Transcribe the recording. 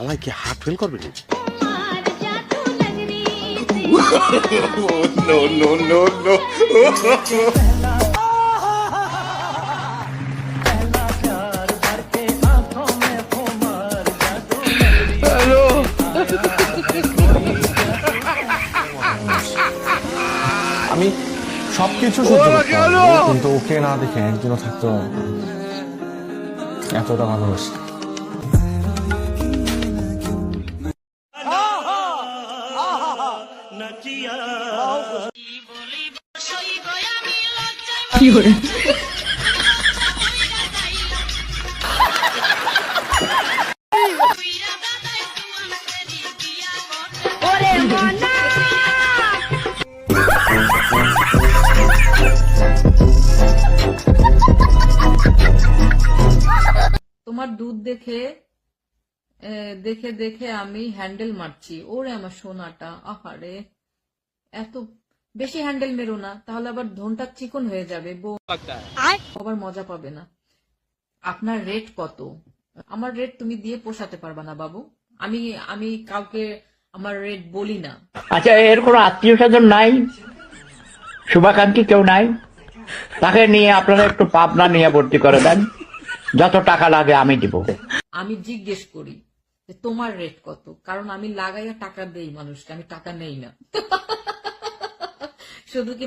হালাই কি heart fail করবে নি আমি সবকিছু সহ্য করতে পারব, কিন্তু ওকে না দেখে একদিনও এতটা পারব না। এতটা ভালোবাসি তোমার দুধ দেখে দেখে দেখে আমি হ্যান্ডেল মারছি। ওরে আমার সোনাটা আহারে। এত বেশি হ্যান্ডেল মেরো না তাহলে আবার ধনটা চিকন হয়ে যাবে বউ। আবার মজা পাবে না। আপনার রেট কত? আমার রেট তুমি দিয়ে পোষাতে পারবা না বাবু। আমি আমি কাউকে আমার রেট বলি না। আচ্ছা এর কোনো আত্মীয় স্বজন নাই? শুভাকাঙ্ক্ষী কেউ নাই? তাকে নিয়ে আপনারা একটু পাবনা নিয়ে ভর্তি করে দেন। যত টাকা লাগে আমি দিব। আমি জিজ্ঞেস করি যে তোমার রেট কত? কারণ আমি লাগাইয়া টাকা দেই মানুষকে, আমি টাকা নেই না। শুধু কি